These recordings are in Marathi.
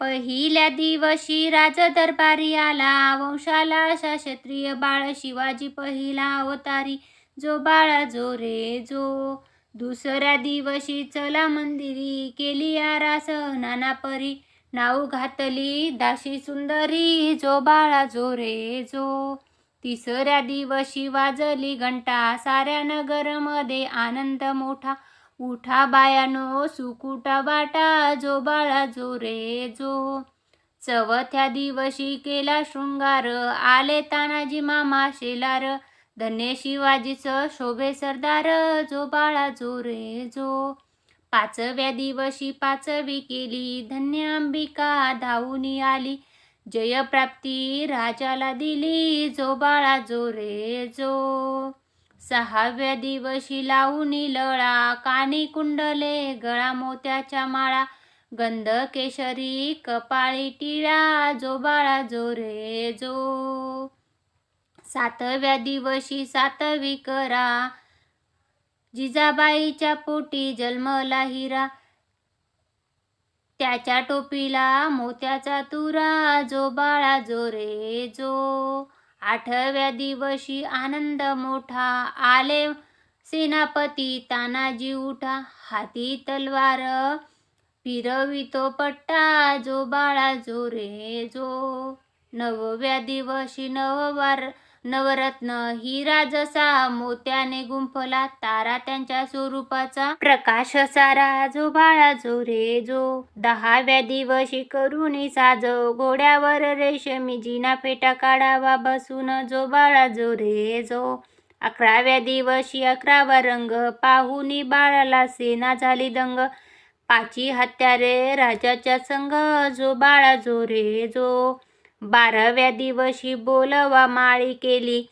पहिल्या दिवशी राज दरबारी आला. वंशाला अशा क्षत्रिय बाळ शिवाजी पहिला अवतारी. जो बाळा जो रे जो. दुसऱ्या दिवशी चला मंदिरी. केली आरास नाना परी. नाव घातली दाशी सुंदरी. जो बाळा जो रे जो. तिसऱ्या दिवशी वाजली घंटा. साऱ्या नगरमध्ये आनंद मोठा. उठा बायानो सुकुटा बाटा जो बाळा जो रे जो. चवथ्या दिवशी केला शृंगार आले तानाजी मामा शेलार. धन्य शिवाजीचं शोभे सरदार जो बाळा जो रे जो. पाचव्या दिवशी पाचवी केली धन्य अंबिका धावूनी आली. जयप्राप्ती राजाला दिली जो बाळा जो रे जो. सहाव्या दिवशी लावणी लळा कानी कुंडले गळा मोत्याच्या माळा गंध केशरी कपाळी टिळा जो बाळा जो रे जो. सातव्या दिवशी सातवी करा जिजाबाईच्या पोटी जन्मला हिरा. त्याच्या टोपीला मोत्याचा तुरा जो बाळा जो रे जो. आठव्या दिवशी आनंद मोठा आले. सेनापती तानाजी उठा हाती तलवार. फिरवितो पट्टा जो बाळा जो रे जो. नवव्या दिवशी नववार. नवरत्न हिरा जसा मोत्याने गुंफला तारा त्यांच्या स्वरूपाचा. प्रकाश सारा जो बाळा जो रे जो दहाव्या दिवशी करुणी साज. घोड्यावर रेशमी जिना फेटा काढावा बसून जो बाळा जो रे जो अकराव्या दिवशी अकरावा रंग. पाहुनी बाळाला सेना झाली दंग. पाची हत्यारे राजाच्या संग. जो बाळा जो रे जो बाराव्या दिवशी बोलवा माळी केली.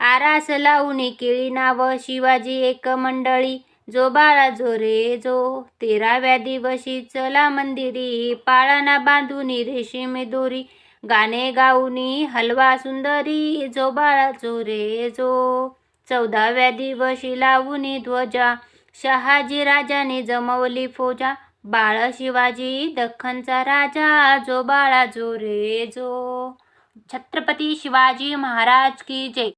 आरास लावणी केळी नाव शिवाजी एक मंडळी. जो बाळा जो रे जो. तेराव्या दिवशी चला मंदिरी. पाळणा बांधुनी रेशीम दोरी. गाणे गाऊनी हलवा सुंदरी. जो बाळा जो रे जो. चौदाव्या दिवशी लावूनी ध्वजा. शहाजी राजाने जमवली फौजा. बाळ शिवाजी दख्खनचा राजा जो बाळा जो रे जो. छत्रपती शिवाजी महाराज की जय.